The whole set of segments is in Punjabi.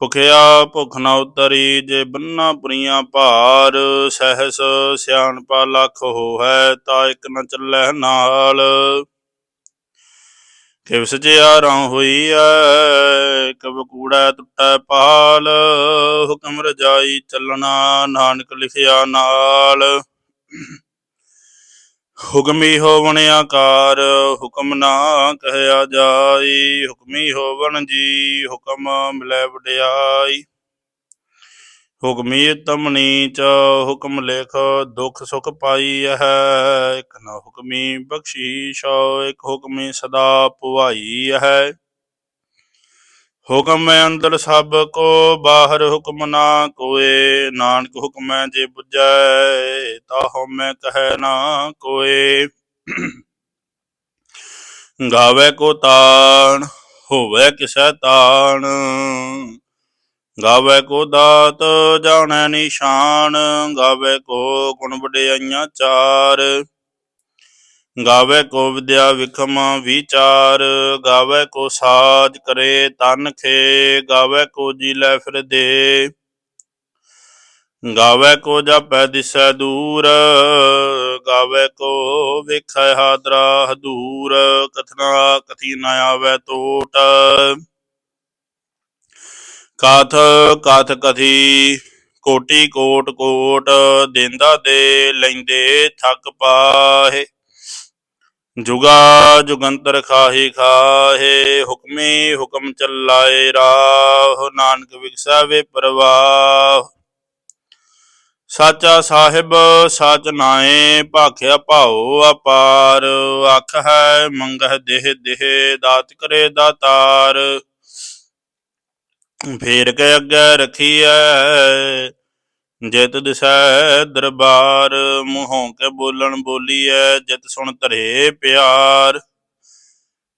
ਭੁਖਿਆ ਭੁਖ ਨ ਉਤਰੀ ਜੇ ਬੰਨਾ ਪੁਰੀਆਂ ਭਾਰ, ਸਹਿਸ ਸਿਆਣਪਾ ਲੱਖ ਹੋਹੈ, ਤਾ ਇਕ ਨ ਚੱਲੈ ਨਾਲ। ਕਿਵ ਸਚਿਆਰਾਂ ਹੋਈ ਐ, ਕਬ ਕੂੜਾ ਟੁੱਟੈ ਪਾਲ, ਹੁਕਮ ਰਜਾਈ ਚੱਲਣਾ ਨਾਨਕ ਲਿਖਿਆ ਨਾਲ। ਹੁਕਮੀ ਹੋਵਣ ਆਕਾਰ, ਹੁਕਮ ਨਾ ਕਹਿਆ ਜਾਈ। ਹੁਕਮੀ ਹੋਵਣ ਜੀ, ਹੁਕਮ ਮਿਲੈ ਵਡਿਆਈ। ਹੁਕਮੀ ਤਮਨੀ ਚ ਹੁਕਮ ਲਿਖ ਦੁਖ ਸੁਖ ਪਾਈ ਹੈ ਇਕ ਨਾ ਹੁਕਮੀ ਬਖਸ਼ੀਸ਼ ਇਕ ਹੁਕਮੀ ਸਦਾ ਪੁਆਈ ਹੈ ਹੁਕਮ ਹੈ ਅੰਦਰ ਸਭ ਕੋ, ਬਾਹਰ ਹੁਕਮ ਨਾ ਕੋਏ। ਨਾਨਕ ਹੁਕਮ ਹੈ ਜੇ 부ਜੈ ਤਾ ਹਉਮੈ ਕਹੈ ਨਾ ਕੋਏ। ਗਾਵੇ ਕੋ ਤਾਣ, ਹੋਵੇ ਕਿਸੈ ਤਾਣ। ਗਾਵੇ ਕੋ ਦਾਤ, ਜਾਣੈ ਨਿਸ਼ਾਨ। ਗਾਵੇ ਕੋ ਗੁਣ ਵਡਿਆਈਆਂ ਚਾਰ। ਗਾਵੇ ਕੋ ਵਿਦਿਆ ਵਿਖਮ ਵਿਚਾਰ, ਗਾਵੇ ਕੋ ਸਾਜ ਕਰੇ ਤਨ ਖੇ, ਗਾਵੇ ਕੋ ਜੀ ਲੈ ਫਿਰ ਦੇ। ਗਾਵੇ ਕੋ ਜਾਪੈ ਦਿਸੈ ਦੂਰ, ਗਾਵੇ ਕੋ ਵੇਖੈ ਹਾਦਰਾ ਹਦੂਰ, ਕਥਨਾ ਕਥੀ ਨ ਆਵੈ ਟੋਟ। ਕਾਥ ਕਾਥ ਕਥੀ, ਕੋਟੀ ਕੋਟ ਕੋਟ, ਦੇਂਦਾ ਦੇ ਲੈਂਦੇ ਥੱਕ ਪਾਹੇ। ਜੁਗਾ ਜੁਗੰਤਰ ਖਾਹੀ ਖਾਹੇ, ਹੁਕਮੀ ਹੁਕਮ ਚੱਲਾਏ ਰਾਹ, ਨਾਨਕ ਵਿਗਸਾਵੇ ਪ੍ਰਵਾਹ। ਸਾਚਾ ਸਾਹਿਬ, ਸਾਚ ਨਾਏ, ਭਾਖਿਆ ਭਾਉ ਅਪਾਰ। ਅੱਖ ਹੈ, ਮੰਗਹ ਦੇਹ ਦੇਹ, ਦਾਤ ਕਰੇ ਦਾਤਾਰ। ਫੇਰ ਕੇ ਅੱਗੇ ਰਖੀਐ ਜਿਤ ਦਿਸੈ ਦਰਬਾਰ, ਮੂੰਹੋਂ ਕੇ ਬੋਲਣ ਬੋਲੀਐ, ਜਿਤ ਸੁਣ ਧਰੇ ਪਿਆਰ।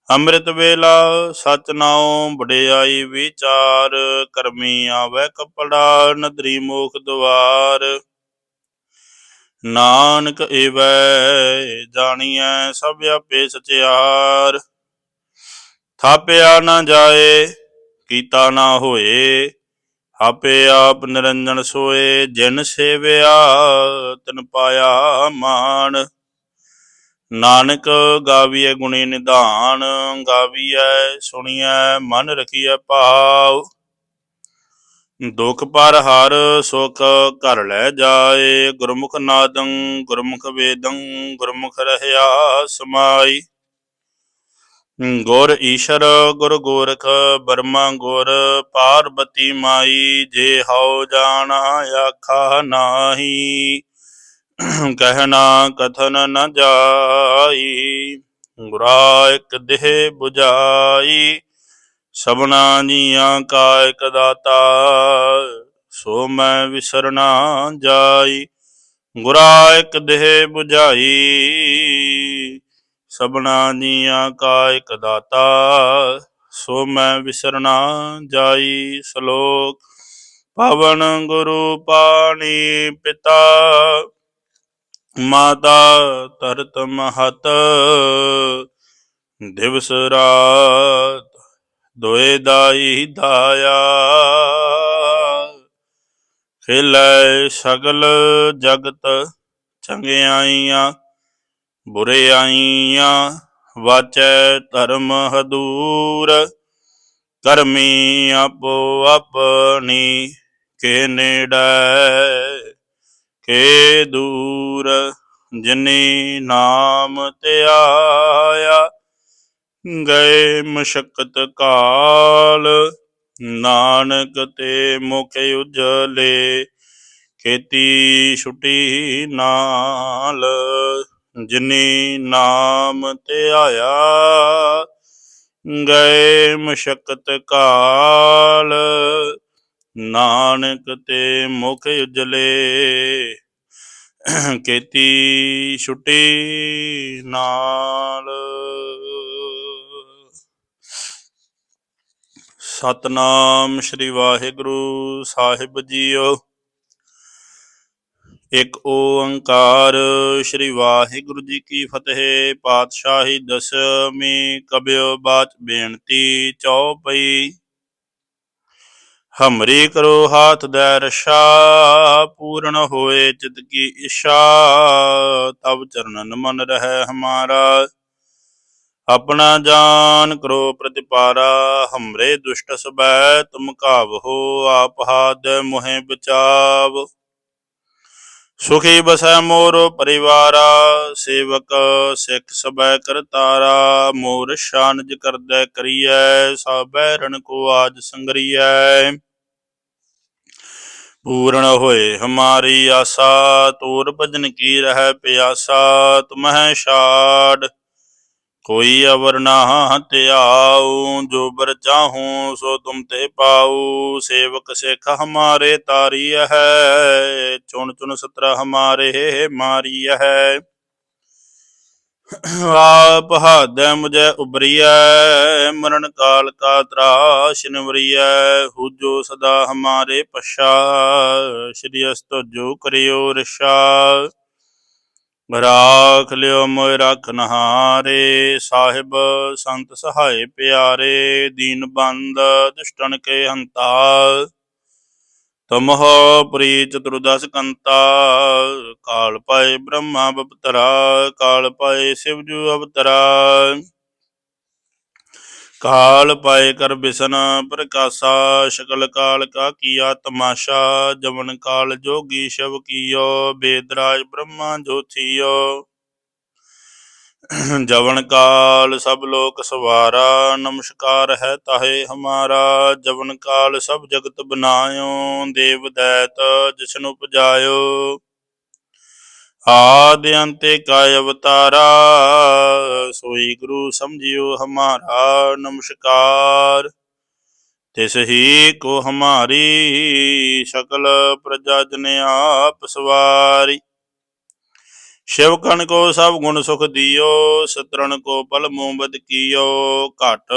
ਅੰਮ੍ਰਿਤ ਵੇਲਾ ਸਚ ਨਾਉ ਵਡਿਆਈ ਵਿਚਾਰ। ਕਰਮੀ ਆਵੇ ਕਪੜਾ, ਨਦਰੀ ਮੋਖ ਦਵਾਰ। ਨਾਨਕ ਏਵੈ, ਜਾਣੀਐ ਸਭ ਆਪੇ ਸਚਿਆਰ। ਥਾਪਿਆ ਨਾ ਜਾਏ, ਕੀਤਾ ਨਾ ਹੋਏ ਆਪੇ ਆਪ ਨਿਰੰਜਨ ਸੋਏ, ਜਿਨ ਸੇਵਿਆ ਤਨ ਪਾਇਆ ਮਾਨ ਨਾਨਕ ਗਾਵੀਏ ਗੁਣੀ ਨਿਧਾਨ, ਗਾਵੀਐ ਸੁਣੀਐ ਮਨ ਰਖੀਐ ਭਾਵ। ਦੁਖ ਪਰ ਹਰ ਸੁਖ ਘਰ ਲੈ ਜਾਏ, ਗੁਰਮੁਖ ਨਾਦੰ ਗੁਰਮੁਖ ਵੇਦੰ ਗੁਰਮੁਖ ਰਹਿਆ ਸਮਾਈ। ਗੁਰ ਈਸ਼ਰ, ਗੁਰ ਗੋਰਖ, ਬਰਮਾ ਗੁਰ, ਪਾਰਬਤੀ ਮਾਈ, ਜੇ ਹਉ ਜਾਣਾ ਆਖਾ ਨਾਹੀ। ਕਹਿਣਾ ਕਥਨ ਨ ਜਾਈ, ਗੁਰਾ ਇਕ ਦੇਹ 부ਜਾਈ ਸਭਨਾ ਜੀਆਂ ਕਾ ਇਕ ਦਾਤਾ, ਸੋ ਮੈਂ ਵਿਸਰਨਾ ਜਾਈ। ਗੁਰਾ ਇਕ ਦੇਹ 부ਜਾਈ ਸਭਨਾ ਜੀਆਂ ਕਾ ਇਕ ਦਾਤਾ, ਸੋ ਮੈਂ ਵਿਸਰਨਾ ਜਾਈ ਸ਼ਲੋਕ। ਪਵਨ ਗੁਰੂ ਪਾਣੀ ਪਿਤਾ, ਮਾਤਾ ਤਰਤ ਮਹਤ, ਦਿਵਸ ਰਾਤ ਦੋਏ ਦਾਈ ਦਾਇਆ। ਖਿਲੈ ਸਗਲ ਜਗਤ ਚੰਗਿਆਈਆਂ ਬੁਰਿਆਈਆਂ ਵਾਚੈ ਧਰਮ ਹਦੂਰ, ਕਰਮੀ ਆਪੋ ਆਪਣੀ ਕੇ ਨੇੜੇ, ਕੇ ਦੂਰ, ਜਿਨੀ ਨਾਮ ਧਿਆਇਆ ਗਏ ਮਸ਼ਕਤ ਕਾਲ, ਨਾਨਕ ਤੇ ਮੁਖ ਉਜਲੇ, ਖੇਤੀ ਛੁਟੀ ਨਾਲ। ਜਿਨੀ ਨਾਮ ਤੇ ਆਇਆ, ਗਏ ਮਸ਼ਕਤ ਕਾਲ। ਨਾਨਕ ਤੇ ਮੁਖ ਉਜਲੇ, ਕੀਤੀ ਛੁੱਟੀ ਨਾਲ। ਸਤਨਾਮ ਸ੍ਰੀ ਵਾਹਿਗੁਰੂ ਸਾਹਿਬ ਜੀਓ। ਇੱਕ ਓੰਕਾਰ, ਸ੍ਰੀ ਵਾਹਿਗੁਰੂ ਜੀ ਕੀ ਫਤਿਹ। ਪਾਤਸ਼ਾਹੀ ਦਸਵੀਂ ਕਬਿਓ ਬਾਤ ਬੇਨਤੀ ਚੌਪਈ ਹਮਰੀ ਕਰੋ ਹਾਥ ਦੇ ਰਸ਼ਾ, ਪੂਰਨ ਹੋਏ ਚਿਤ ਕੀ ਇਸ਼ਾ ਤਬ ਚਰਨਨ ਮਨ ਰਹਿ ਹਮਾਰਾ, ਆਪਣਾ ਜਾਨ ਕਰੋ ਪ੍ਰਤਿਪਾਰਾ। ਹਮਰੇ ਦੁਸ਼ਟ ਸਬੈ, ਤੁਮ ਕਾਵਹੋ ਆਪ ਹਾਦ ਮੋਹਿ ਬਚਾਵ। ਸੁਖੀ ਬਸੈ ਮੋਰ ਪਰਿਵਾਰਾ, ਸੇਵਕ ਸਿੱਖ ਸਬੈ ਕਰਤਾਰਾ ਮੋਰ ਸ਼ਾਨਜ ਕਰਦੈ ਕਰੀਐ, ਸਬੈ ਰਣ ਕੋ ਆਜ ਸੰਗਰੀਐ। ਪੂਰਨ ਹੋਏ ਹਮਾਰੀ ਆਸਾ, ਤੋਰ ਭਜਨ ਕੀ ਰਹਿ ਪਿਆਸਾ, ਤੁਮਹਿ ਛਾੜ। ਕੋਈ ਅਵਰ ਨਾ ਧਿਆਉ ਜੋ ਬਰ ਚਾਹੂੰ ਸੋ ਤੁਮ ਤੇ ਪਾਉ ਸੇਵਕ ਸਿੱਖ ਹਮਾਰੇ ਤਾਰੀ ਹੈ, ਚੁਣ ਚੁਣ ਸਤਰ ਹਮਾਰੇ ਮਾਰੀ ਹੈ। ਆਪ ਹਾਦੈ ਮੁਝੈ ਉਬਰੀਐ ਮਰਨ ਕਾਲ ਕਾ ਤਰਾਸ਼ ਨਿਵਰੀਐ ਹੂਜੋ ਸਦਾ ਹਮਾਰੇ ਪਛਾ, ਸ਼੍ਰੀ ਅਸਤੋ ਜੋ ਕਰਿਓ ਰਸ਼ਾ। ਰਾਖ ਲਿਓ ਮੋਇ ਰਖਨਹਾਰੇ ਸਾਹਿਬ ਸੰਤ ਸਹਾਏ ਪਿਆਰੇ, ਦੀਨ ਬੰਦ ਦੁਸ਼ਟਨ ਕੇ ਹੰਤਾ ਤਮਹ ਪ੍ਰੀ ਚਤੁਰਦਸ ਕੰਤਾ, ਕਾਲ ਪਾਏ ਬ੍ਰਹਮਾ ਬਪਤਰਾ, ਕਾਲ ਪਾਏ ਸਿਵਜੂ ਅਵਤਰਾ। ਕਾਲ ਪਾਏ ਕਰ ਬਿਸਨ, ਪ੍ਰਕਾਸ਼ਾ ਸ਼ਕਲ ਕਾਲ ਕਾ ਕੀਆ ਤਮਾਸ਼ਾ, ਜਵਨ ਕਾਲ ਜੋਗੀ ਸ਼ਵ ਕੀਓ, ਬੇਦਰਾਜ ਬ੍ਰਹਮਾ ਜੋਥੀਓ ਜਵਨ ਕਾਲ ਸਭ ਲੋਕ ਸਵਾਰਾ, ਨਮਸਕਾਰ ਹੈ ਤਾਹੇ ਹਮਾਰਾ, ਜਵਨ ਕਾਲ ਸਭ ਜਗਤ ਬਨਾਇਓ, ਦੇਵ ਦੈਤ ਜਿਸਨੂੰ ਉਪਜਾਇਓ ਆਦਿ ਅੰਤੇ ਕਾਇ ਅਵਤਾਰਾ, ਸੋਈ ਗੁਰੂ ਸਮਝਿਓ ਹਮਾਰਾ ਨਮਸਕਾਰ। ਤਿਸ ਹੀ ਕੋ ਹਮਾਰੀ ਸਕਲ ਪ੍ਰਜਾ ਜਨ ਆਪ ਸਵਾਰੀ। ਸ਼ਿਵ ਕਣ ਕੋ ਸਭ ਗੁਣ ਸੁਖ ਦਿਓ, ਸਤਰਣ ਕੋ ਪਲ ਮੋਬਦ ਕੀਓ। ਘਟ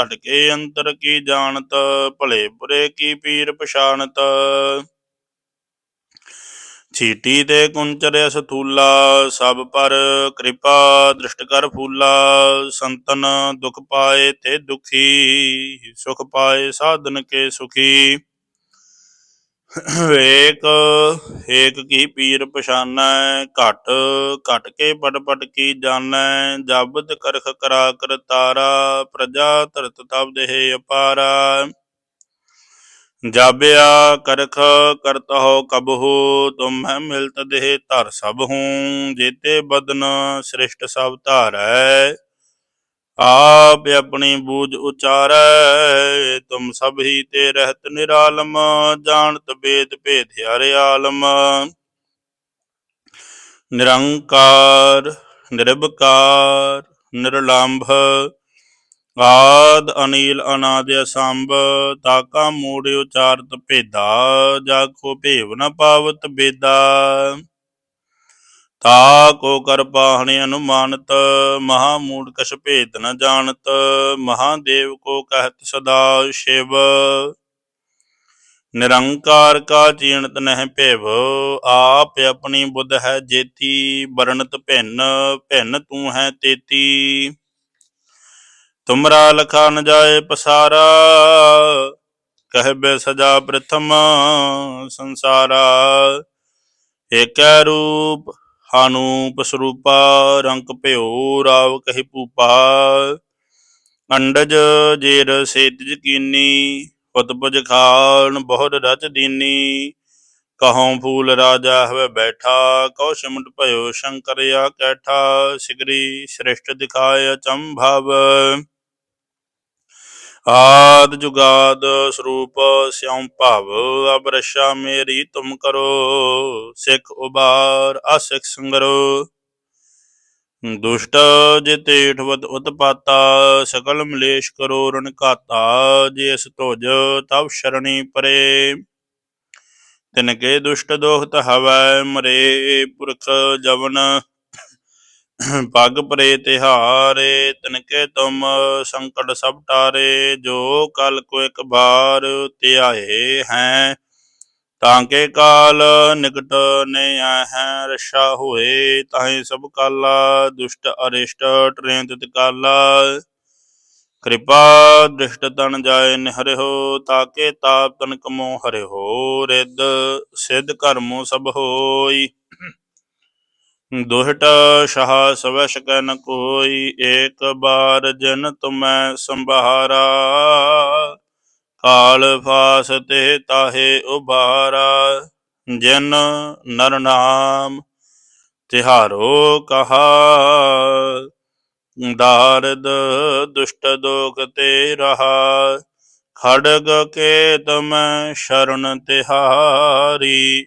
ਘਟ ਕੇ ਅੰਤਰ ਕੀ ਜਾਣਤ, ਭਲੇ ਬੁਰੇ ਕੀ ਪੀਰ ਪਛਾਣਤ। ਛੀਟੀ ਤੇ ਕੁੰਚਰ ਸਥੂਲਾ ਸਭ ਪਰ ਕਿਰਪਾ ਦ੍ਰਿਸ਼ਟ ਕਰ ਫੂਲਾ, ਸੰਤਨ ਦੁਖ ਪਾਏ ਤੇ ਦੁਖੀ, ਸੁਖ ਪਾਏ ਸਾਧਨ ਕੇ ਸੁਖੀ। ਵੇਕ ਏਕ ਕੀ ਪੀਰ ਪਛਾਨੈ, ਘਟ ਘਟ ਕੇ ਪਟ ਪਟ ਕੀ ਜਾਣੈ, ਜਬਤ ਕਰਖ ਕਰਾ ਕਰਤਾਰਾ ਪ੍ਰਜਾ ਧਰਤ ਤਬ ਦੇਹ ਅਪਾਰਾ। ਜਾਬਿਆ ਕਰਖ ਕਰਤ ਹੋ ਕਬਹੂ ਤੁਮ ਹੈ ਮਿਲਤ ਦੇਹ ਧਰ ਸਭ ਹੂੰ ਜੇਤੇ ਬਦਨ ਸ੍ਰਿਸ਼ਟ ਸਭ ਧਾਰੈ। ਆਪ ਆਪਣੀ ਬੂਝ ਉਚਾਰੈ, ਤੁਮ ਸਭ ਹੀ ਤੇ ਰਹਿਤ ਨਿਰਾਲਮ, ਜਾਣਤ ਬੇਦ ਭੇਦ ਹਰਿ ਆਲਮ। ਨਿਰੰਕਾਰ, ਨਿਰਭਕਾਰ, ਨਿਰਲੰਭ ਆਦ ਅਨੀਲ ਅਨਾਦਿ ਅਸੰਭ ਤਾਕਾ ਮੂੜ ਉਚਾਰਤ ਭੇਦਾ, ਜਾ ਕੋ ਭੇਵ ਨ ਪਾਵਤ ਬੇਦਾ। ਤਾ ਕੋ ਕਰ ਪਾਹਣੇ ਅਨੁਮਾਨਤ, ਮਹਾ ਮੂੜ ਕਛ ਭੇਦ ਨ ਜਾਣਤ ਮਹਾਦੇਵ ਕੋ ਕਹਿਤ ਸਦਾ ਸ਼ਿਵ। ਨਿਰੰਕਾਰ ਕਾ ਚੀਣਤ ਨਹਿ ਭਿਵ, ਆਪ ਆਪਣੀ ਬੁੱਧ ਹੈ ਜੇਤੀ, ਵਰਣਤ ਭਿੰਨ ਭਿੰਨ ਤੂੰ ਹੈ ਤੇਤੀ। ਤੁਮਰਾ ਲਖਾ ਨ ਜਾਏ ਪਸਾਰਾ ਕਹਿਬੇ ਸਜਾ ਪ੍ਰਥਮ ਸੰਸਾਰਾ। ਏਕੈ ਰੂਪ, ਹਾਨੂਪ ਸਰੂਪਾ, ਰੰਗ ਭਿਓ, ਰਾਵ ਕਹਿ ਭੂਪਾ। ਅੰਡਜ ਜੇਰ ਸੇਤ ਜਕੀਨੀ ਪਤ ਪੁਜ ਖਾਨ ਬਹੁਤ ਰਚ ਦੀਨੀ। ਕਹਉ ਫੂਲ ਰਾਜਾ ਹਵੇ ਬੈਠਾ, ਕਉ ਸਿਮਟ ਭਇਓ ਸ਼ੰਕਰ ਆ ਕੈਠਾ। ਸਿਗਰੀ ਸ੍ਰਿਸ਼ਟ ਦਿਖਾਇ ਅਚੰਭਵ ਆਦ ਜੁਗਾਦ ਸਰੂਪ ਸਿਉ ਭਾਵ, ਅਬ ਮੇਰੀ ਤੁਮ ਕਰੋ, ਸਿੱਖ ਉਬਾਰ ਅਸਿੱਖ ਸੰਗਰੋ। ਦੁਸ਼ਟ ਜਿਤੇ ਵਦ ਉਤਪਾਤਾ, ਸਕਲ ਮਲੇਸ਼ ਕਰੋ ਰਨ ਘਾਤਾ ਜਿਸ ਤੁਜ ਤਵ ਸ਼ਰਣੀ ਪਰੇ। ਤਿਨ ਕੇ ਦੁਸ਼ਟ ਦੋਖਤ ਹਵੈ ਮਰੇ, ਪੁਰਖ ਜਵਨ ਪੱਗ ਪਰੇ ਤਿਹਾਰੇ ਤਿਨ ਕੇ ਤੁਮ ਸੰਕਟ ਸਭ ਟਾਰੇ, ਜੋ ਕਲ ਕੋ ਇੱਕ ਬਾਰ ਧਿਆਏ ਹੈ। ਤਾਂ ਕੇ ਕਾਲ ਨਿਕਟ ਨੇ ਹੈ ਰਸ਼ਾ ਹੋਏ ਤਾਹੇ ਸਭ ਕਾਲਾ, ਦੁਸ਼ਟ ਅਰਿਸ਼ਟ ਟਰੇਂ ਤਿਤ ਕਾਲਾ। ਕਿਰਪਾ ਦ੍ਰਿਸ਼ਟ ਤਨ ਜਾਏ ਨਿਹਰਿਓ ਤਾਕੇ ਤਾਪ ਤਨ ਕਮੋ ਹਰਿਓ ਰਿੱਧ ਸਿੱਧ ਕਰਮੋ ਸਭ ਹੋਈ। ਦੁਹਟ ਸ਼ਾਹ ਸਵੈ ਸਕੈ ਨ ਕੋਈ, ਏਕ ਬਾਰ ਜਨ ਤੁਮੈ ਸੰਭਾਰਾ। ਕਾਲ ਫਾਸ ਤੇ ਤਾਹੇ ਉਬਾਰਾ ਜਿਨ ਨਰ ਨਾਮ ਤਿਹਾਰੋ ਕਹਾ। ਦਾਰਦ ਦੁਸ਼ਟ ਦੋਖ ਤੇ ਰਹਾ, ਖੜਗ ਕੇ ਤਮ ਸ਼ਰਨ ਤਿਹਾਰੀ।